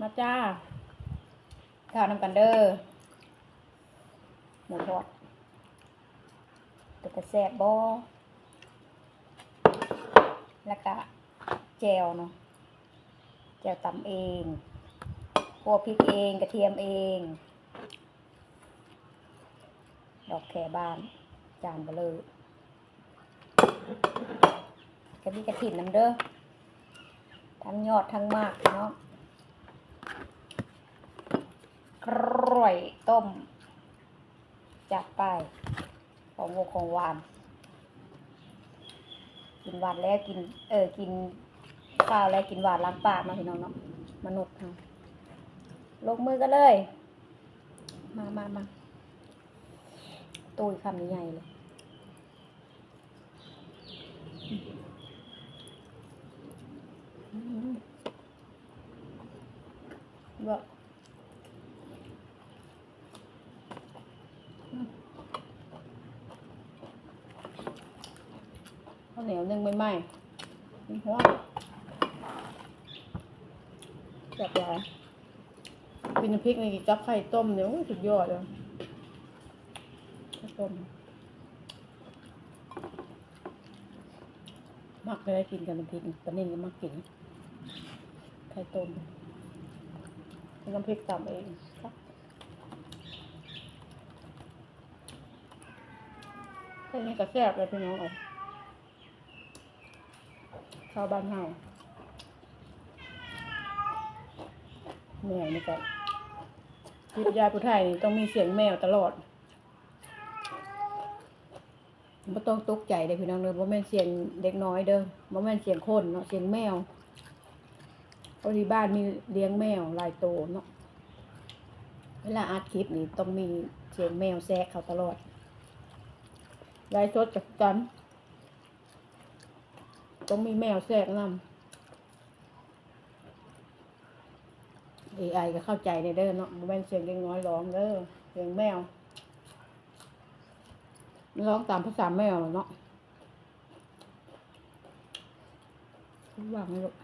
มาจ้าข้าวนำกันเด้อหมูทอดเป็นตะแซ่บบอแล้วก็แจวเนาะแจวตำเองคั่วพริกเองกระเทียมเอง ดอกแคบ้าน จานเบลอก็มีกระถิ่นน้ำเด้อทั้งยอดทั้งมากเนาะก ร้อยต้มจัดไป ของวงของหวานกินหวานแล้วกิน เออ กินข้าวแล้วกินหวานล้างปากมาพี่น้องเนาะมนุษย์นะลงมือกันเลย มามามาตุยคำนี้ใหญ่เลยอืมว่าอืมข้าวเหนียวนึ่งไม่ไหม้มันหัวแบบใหญ่กินน้ำพริกในกี่กับไข่ต้มเนี่ยโอ้ยสุดยอดเลยไข่ต้มมักเลยกินกับน้ำพริกปนิ่งก็มักกินไข่ต้มน้ำพริกตำเองครับแค่นี้ก็แซ่บเลยพี่น้องเอ๋ ชาวบ้านเฮาเหนื่อยนี่ก็จิตยายผู้ไทยนี่ต้องมีเสียงแมวตลอดไม่ต้องตกใจเลยพี่น้องเลยว่าแม่นเสียงเด็กน้อยเด้อว่าแม่นเสียงคนเนาะเสียงแมวพราะที่บ้านมีเลี้ยงแมวลายโตเนาะเวลาอัดคลิปนี่ต้องมีเสียงแมวแทรกเขาตลอดไลฟ์สดจากกัน ต้องมีแมวแทรกนำ AI ก็เข้าใจในเด้อเนาะแม่นเสียงเล็กน้อยร้องเด้อเสียงแมวร้องตามภาษาแมวเนาะวางไว้ลูก